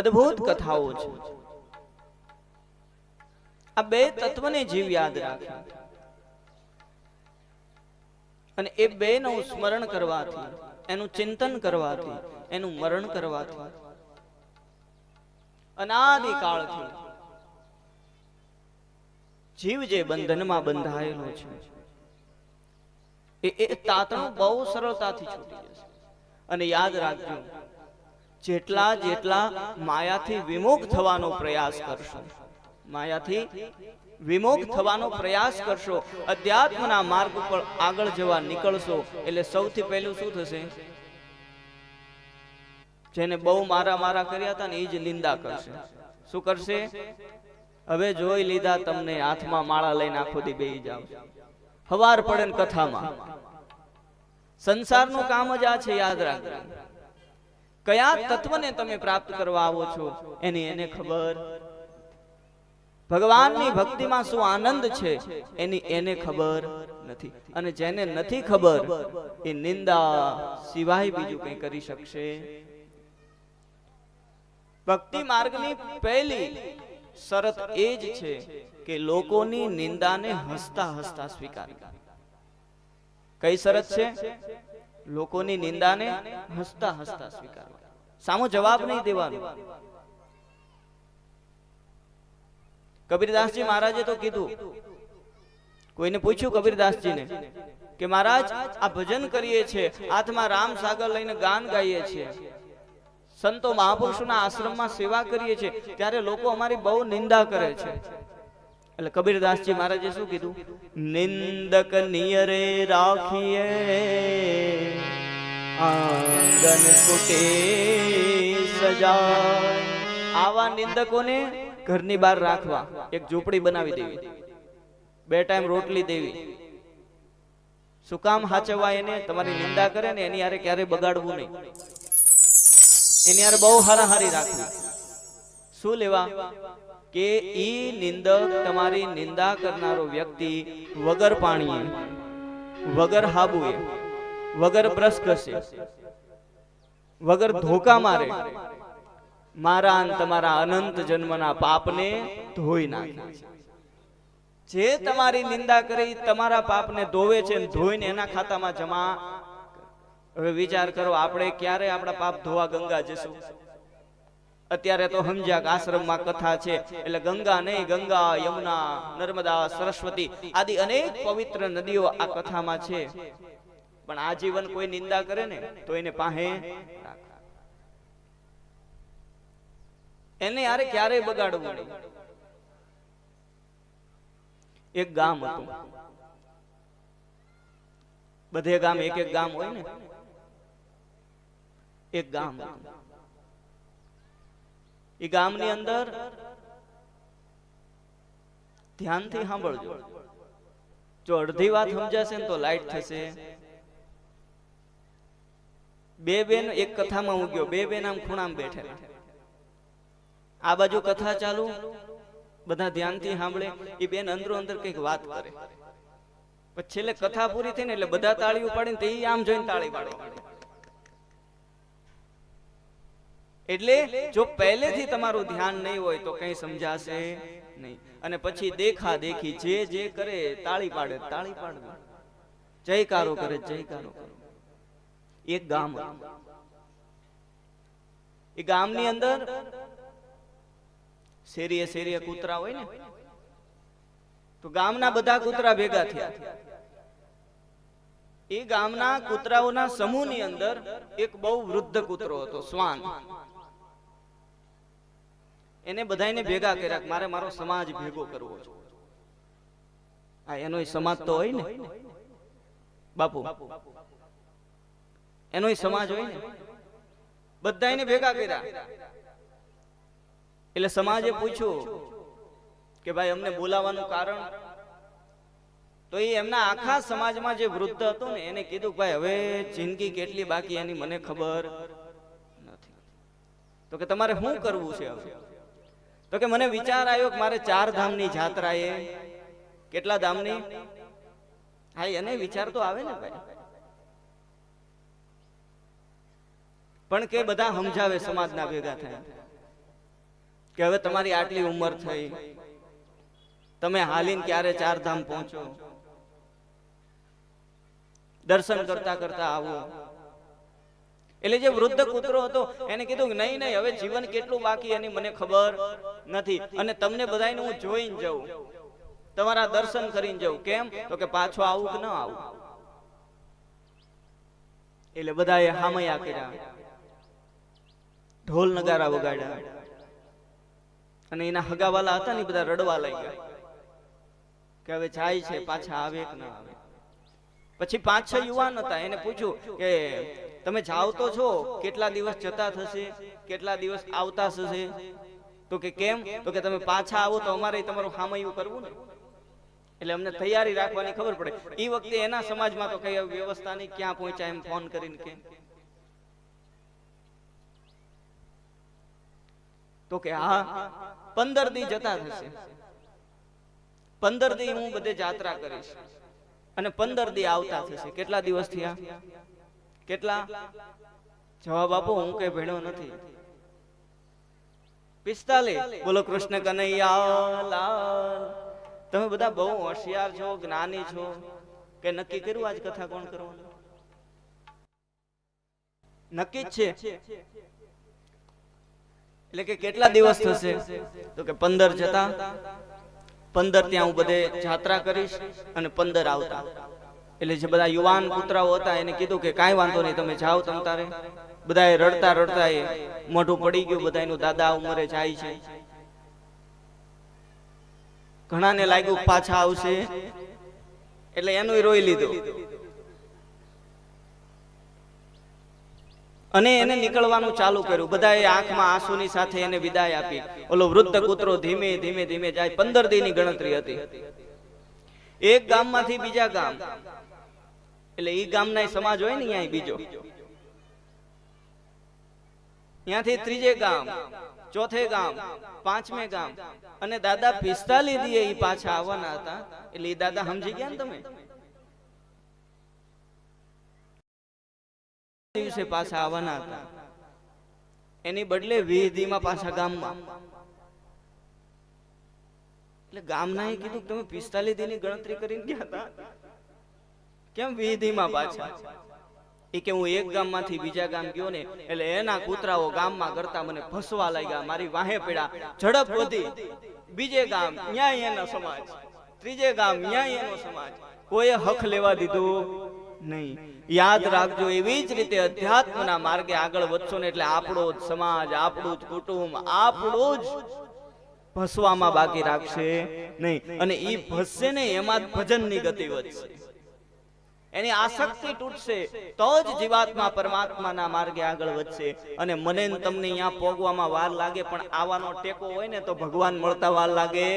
અદ્ભુત કથાઓ છે. આ બે તત્વને જીવ યાદ રાખે. અને એ બે નું સ્મરણ કરવાથી એનું ચિંતન કરવાથી એનું મરણ કરવાથી. અનાદિકાળથી જીવ જે બંધનમાં બંધાયેલો છે એ તાતણું બહુ સરળતાથી છૂટી જશે. અને યાદ રાખજો જેટલા જેટલા માયાથી વિમુખ થવાનો પ્રયાસ કરશો. માયાથી વિમુખ થવાનો પ્રયાસ કરશો. અધ્યાત્મના માર્ગ ઉપર આગળ જવા નીકળશો. એટલે સૌથી પહેલું શું થશે? જેને બહુ મારા મારા કર્યા હતા ને એ જ નિંદા કરશે. શું કરશે? હવે જોઈ લીધા તમને હાથમાં માળા લઈને આખો દી બેહી જાવ હવાર પડે ને કથામાં. સંસારનું કામ જ આ છે, યાદ રાખજો. કયા તત્વને તમે પ્રાપ્ત કરવા આવો છો? એની એને ખબર? ભગવાનની ભક્તિમાં શું આનંદ છે? એની એને ખબર નથી. અને જેને નથી ખબર, એ નિંદા સિવાય બીજું કંઈ કરી શકશે? ભક્તિ માર્ગની પહેલી શરત એ જ છે કે લોકોની નિંદાને હસતા હસતા સ્વીકાર કઈ શરત છે? લોકોની નિંદાને હસતા હસતા સ્વીકારવા. સામો જવાબ નહીં દેવાનો. કબીરદાસજી મહારાજે તો કીધું, કોઈને પૂછ્યું કબીરદાસજીને કે મહારાજ, આ ભજન કરીએ છીએ હાથમાં રામ સાગર લઈને ગાન ગાઈએ છીએ સંતો મહાપુરુષોના આશ્રમમાં સેવા કરીએ છીએ ત્યારે લોકો અમારી બહુ નિંદા કરે છે. એટલે કબીરદાસજી મહારાજે શું કીધું? નિંદક નિયરે રાખીએ આંગન કુટે સજા આવા નિંદકોને ઘરની બહાર રાખવા, એક ઝૂંપડી બનાવી દેવી. બે ટાઈમ રોટલી દેવી. શું કામ હાચવવા એને? તમારી નિંદા કરે ને એની હારે ક્યારે બગાડવું નહીં. એની હારે બહુ હારાહારી રાખવી. શું લેવા? કે ઈ નિંદક તમારી નિંદા કરનારો વ્યક્તિ વગર પાણીએ, વગર હાબુએ, વગર બ્રશ ઘસે, વગર ધોકા મારે, મારા તમારા અનંત જન્મના પાપને ધોઈ નાખે જે તમારી નિંદા કરી તમારા પાપને ધોવે છે ધોઈને એના ખાતામાં જમા હવે વિચાર કરો, આપણે ક્યારે આપણા પાપ ધોવા ગંગા જશું અત્યારે તો સમજ્યા કે આશ્રમમાં કથા છે. એટલે ગંગા નહીં, ગંગા, યમુના, નર્મદા, સરસ્વતી આદિ અનેક પવિત્ર નદીઓ આ કથામાં છે. પણ આજીવન કોઈ નિંદા કરે ને, તો એને પાહે એને યારે ક્યારેય બગાડવું એક ગામ હતું. બધે ગામ એક એક ગામ હોય ને. એક ગામ હતું. એ ગામની અંદર ધ્યાનથી સાંભળજો. જો અડધી વાત સમજાશે ને તો લાઈટ થશે. બે બેન એક કથામાં હું ગયો બે બેન આમ ખૂણામાં બેઠેલા આ બાજુ કથા ચાલુ? બધા ધ્યાનથી સાંભળે. એ બેન અંદરો અંદર કંઈક વાત કરે. પછી છેલ્લે કથા પૂરી થઈ ને એટલે બધા તાળી ઉપાડીને તે આમ જોઈને તાળી પાડે એટલે જો પહેલેથી તમારું ધ્યાન નહીં હોય તો કંઈ સમજાશે નહીં. અને પછી દેખા દેખી જે જે કરે તાળી પાડે તાળી પાડે જયકારો કરે જયકારો કરે. એક ગામ એ ગામની અંદર શેરીએ શેરીએ કૂતરા હોય ને, તો ગામના બધા કૂતરા ભેગા થયા. એ ગામના કૂતરાઓના સમૂહની અંદર એક બહુ વૃદ્ધ કૂતરો હતો, શ્વાન. એને બધાને ભેગા કર્યા મારે મારો સમાજ ભેગો કરવો છે. આ એનો સમાજ તો હોય ને. બાપુ. એનો સમાજ હોય ને. બધાયને ભેગા કર્યા. એટલે સમાજે પૂછ્યું કે ભાઈ અમને બોલાવવાનું કારણ? તો એ એમના આખા સમાજમાં જે વૃદ્ધ હતો ને એને કીધું કે ભાઈ હવે જિંદગી કેટલી બાકી એની મને ખબર? નથી તો કે તમારે શું કરવું છે હવે? તો કે મને વિચાર આવ્યો કે મારે ચાર ધામની જાત્રાએ કેટલા ધામની? હા, એને વિચાર તો આવે ને ભાઈ. પણ કે બધા સમજાવે સમાજના ભેગા થયા કે હવે તમારી આટલી ઉંમર થઈ, તમે હાલીને ક્યારે ચાર ધામ પહોંચો? દર્શન કરતા કરતા આવો. એટલે જે વૃદ્ધ કૂતરો હતો, એને કીધું નહીં નહીં, હવે જીવન કેટલું બાકી એની મને ખબર નથી. અને તમને બધાને હું જોઈને જઉં. તમારા દર્શન કરીને જઉં. કેમ? તો કે પાછો આવું કે ન આવું. એટલે બધાએ હામયા કર્યા. ઢોલ નગારા વગાડ્યા. અને એના હગાવાલા હતા ને બધા રડવા લાગ્યા. કે હવે જાય છે, પાછા આવે કે ના આવે. પછી પાંચ છ યુવાન હતા, એને પૂછ્યું કે, તમે જાઓ તો છો? કેટલા દિવસ જતા થશે? કેટલા દિવસ આવતા થશે? તો કે, કેમ? તો કે, તમે પાછા આવો તો અમારે તમારું હામયું કરવું ને. એટલે અમને તૈયારી રાખવાની ખબર પડે. એ વખતે એના સમાજમાં તો કઈ વ્યવસ્થા નહીં, ક્યાં પહોંચ્યા એમ ફોન કરીને કે. તો કે, હા, પંદર દી જતા થશે. પંદર દી હું બધે જાત્રા કરીશ. અને પંદર દી આવતા થશે. કેટલા દિવસ થયા? કેટલા? જવાબ આપો, હું કઈ ભણ્યો નથી. પિસ્તાલીસ. બોલો, કૃષ્ણ કનૈયા તમે બધા બહુ હોશિયાર છો, જ્ઞાની છો. કે નક્કી કર્યું આજ કથા કોણ કરવાનું? નક્કી જ છે. એટલે કે કેટલા દિવસ થશે? તો કે પંદર જતા. પંદર ત્યાં હું બધે જાત્રા કરીશ અને પંદર આવતા. એટલે જે બધા યુવાન પુત્રાઓ હતા એને કીધું કે કાંઈ વાંધો નહીં, તમે જાઓ તમ તારે. બધાએ રડતા રડતા એ મોઢું પડી ગયું બધાનું દાદા ઉંમરે જાય છે. ઘણાને લાગ્યું પાછા આવશે. એટલે એનું રોઈ લીધું. અને એને નીકળવાનું ચાલુ કર્યું. બધાએ આંખમાં આંસુની સાથે એને વિદાય આપી. ઓલો વૃદ્ધ કૂતરો ધીમે ધીમે ધીમે જાય. પંદર દિનની ગણતરી હતી. એક ગામમાંથી બીજા ગામ. એટલે ઈ ગામના સમાજ હોય ને અહીંયા બીજો. ત્યાંથી ત્રીજે ગામ, ચોથે ગામ, પાંચમે ગામ. અને દાદા પિસ્તાલી દીએ ઈ પાછા આવવાના હતા. એટલે દાદા સમજી ગયા ને તમે? દિવસે પાછા આવવાના હતા. એની બદલે વીધીમાં પાછા ગામમાં. એટલે ગામના એ કીધું તમે પિસ્તાલીસ દિનની ગણતરી કરીને ગયા હતા. કેમ વીધીમાં પાછા? એ કે હું એક ગામમાંથી બીજા ગામ ગયો ને, એટલે એના કૂતરાઓ ગામમાં કરતા મને ફસવા લાગ્યા, મારી વાહે પડ્યા ઝડપ વધી. બીજે ગામ, ન્યાય એનો સમાજ. ત્રીજે ગામ, ન્યાય એનો સમાજ. કોઈએ હક લેવા દીધું? નહીં. યાદ રાખજો, એવી જ રીતે અધ્યાત્મના માર્ગે આગળ વધશો ને એટલે આપણો જ સમાજ, આપણું જ કુટુંબ, આપણું જ ભસવામાં બાકી રાખશે નહીં. અને એ ભસશે ને એમાં જ ભજનની ગતિ વધશે. એની આસક્તિ તૂટશે, તો જ જીવાત્મા પરમાત્માના માર્ગે આગળ વધશે. અને મને તમને અહીંયા પોગવામાં વાર લાગે, પણ આવાનો ટેકો હોય ને તો ભગવાન મળતા વાર લાગે.